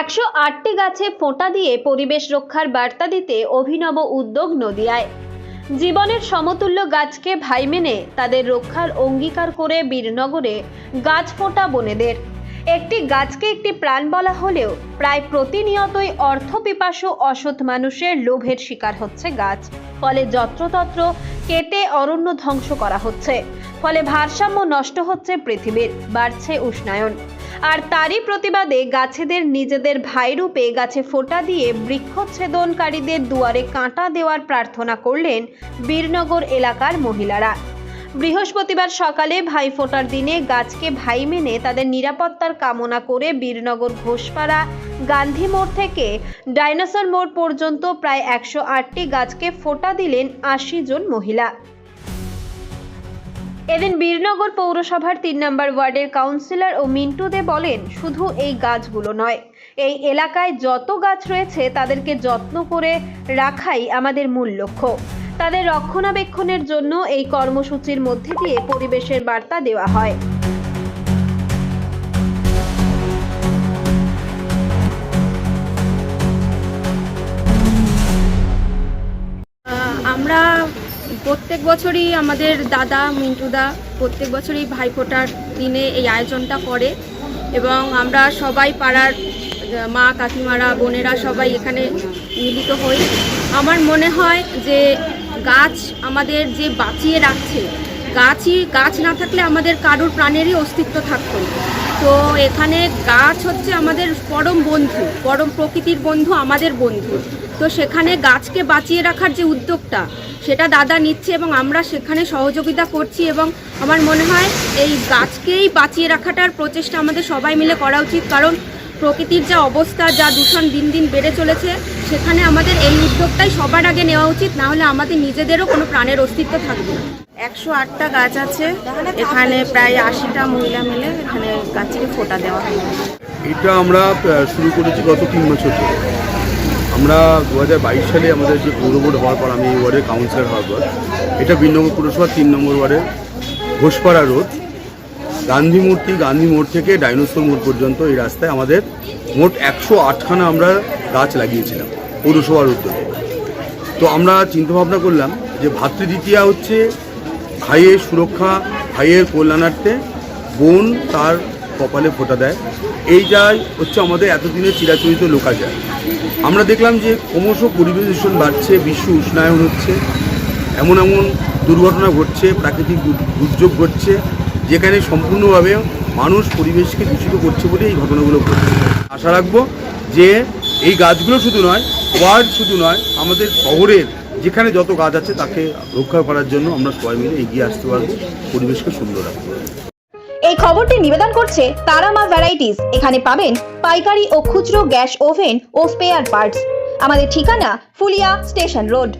একশো আটটি গাছে ফোঁটা দিয়ে পরিবেশ রক্ষার বার্তা দিতে অভিনব উদ্যোগ নদিয়ায়। জীবনের সমতুল্য গাছকে ভাই মেনে তাদের রক্ষার অঙ্গীকার করে বীরনগরে গাছ ফোঁটা বনেদের। একটি গাছকে একটি প্রাণ বলা হলেও প্রায় প্রতিনিয়তই অর্থ পিপাসু অসৎ মানুষের লোভের শিকার হচ্ছে গাছ। ফলে যত্রতত্র কেটে অরণ্য ধ্বংস করা হচ্ছে। ফলে ভারসাম্য নষ্ট হচ্ছে পৃথিবীর। বাড়ছে উষ্ণায়ন। আর তারই প্রতিবাদে গাছেদের নিজেদের ভাইরূপে গাছে ফোঁটা দিয়ে বৃক্ষচ্ছেদনকারীদের দুয়ারে কাঁটা দেওয়ার প্রার্থনা করলেন বীরনগর এলাকার মহিলারা। বৃহস্পতিবার সকালে ভাই ফোঁটার দিনে গাছকে ভাই মেনে তাদের নিরাপত্তার কামনা করে বীরনগর ঘোষপাড়া গান্ধী মোড় থেকে ডাইনোসর মোড় পর্যন্ত প্রায় একশো আটটি গাছকে ফোঁটা দিলেন আশি জন মহিলা। এদিন বীরনগর পৌরসভার তিন নম্বর ওয়ার্ডের কাউন্সিলর ও মিন্টু দে বলেন, শুধু এই গাছগুলো নয়, এই এলাকায় যত গাছ রয়েছে তাদেরকে যত্ন করে রাখাই আমাদের মূল লক্ষ্য। তাদের রক্ষণাবেক্ষণের জন্য এই কর্মসূচির মধ্যে দিয়ে পরিবেশের বার্তা দেওয়া হয়। আমরা প্রত্যেক বছরই আমাদের দাদা, মিন্টুদা প্রত্যেক বছরই ভাইফোঁটার দিনে এই আয়োজনটা করে এবং আমরা সবাই পাড়ার মা, কাকিমারা, বোনেরা সবাই এখানে মিলিত হই আমার মনে হয় যে গাছ আমাদের যে বাঁচিয়ে রাখছে, গাছই, গাছ না থাকলে আমাদের কারোর প্রাণেরই অস্তিত্ব থাকতো। তো এখানে গাছ হচ্ছে আমাদের পরম বন্ধু, পরম প্রকৃতির বন্ধু, আমাদের বন্ধু। তো সেখানে গাছকে বাঁচিয়ে রাখার যে উদ্যোগটা, সেটা দাদা নিচ্ছে এবং আমরা সেখানে সহযোগিতা করছি এবং আমার মনে হয় এই গাছকেই বাঁচিয়ে রাখাটার প্রচেষ্টা আমাদের সবাই মিলে করা উচিত। কারণ প্রকৃতির যা অবস্থা যা দূষণ দিন দিন বেড়ে চলেছে সেখানে আমাদের এই উদ্যোগটাই সবার আগে নেওয়া উচিত না হলে আমাদের নিজেদেরও কোনো প্রাণের অস্তিত্ব থাকবে না। একশো আটটা গাছ আছে এখানে প্রায় আশিটা মহিলা মিলে এখানে গাছকে ফোঁটা দেওয়া হয়। এটা আমরা শুরু করেছি গত তিন বছর ধরে। আমরা দু হাজার বাইশ সালে আমাদের যে পৌর বোর্ড হওয়ার পর আমি এই ওয়ার্ডের কাউন্সিলর হওয়ার পর এটা বিনগর পুরসভার তিন নম্বর ওয়ার্ডের ঘোষপাড়া রোড। গান্ধী মূর্তি, গান্ধী মোড় থেকে ডাইনোসর মোড় পর্যন্ত এই রাস্তায় আমাদের মোট একশো আটখানা আমরা গাছ লাগিয়েছিলাম পৌরসভার উদ্যোগে। তো আমরা চিন্তাভাবনা করলাম যে ভাতৃদ্বিতীয়া হচ্ছে ভাইয়ের সুরক্ষা, ভাইয়ের কল্যাণার্থে বোন তার কপালে ফোঁটা দেয়। এইটাই হচ্ছে আমাদের এতদিনের চিরাচরিত লোকাচার। আমরা দেখলাম যে ক্রমশ পরিবেশ দূষণ বাড়ছে, বিশ্ব উষ্ণায়ন হচ্ছে, এমন এমন দুর্ঘটনা ঘটছে, প্রাকৃতিক দুর্যোগ ঘটছে। যেখানে সম্পূর্ণভাবে মানুষ পরিবেশকে দূষিত করছে বলে এই ঘটনাগুলো ঘটছে। আশা রাখব যে এই গাছগুলো শুধু নয়, ওয়ার্ড শুধু নয়, আমাদের শহরের যেখানে যত গাছ আছে তাকে রক্ষা করার জন্য আমরা সবাই মিলে এগিয়ে আসতে পারব পরিবেশকে সুন্দর রাখতে এই খবরটি নিবেদন করছে তারামা ভ্যারাইটিস এখানে পাবেন পাইকারি ও খুচরো গ্যাস ওভেন ও স্পেয়ার পার্টস আমাদের ঠিকানা ফুলিয়া স্টেশন রোড।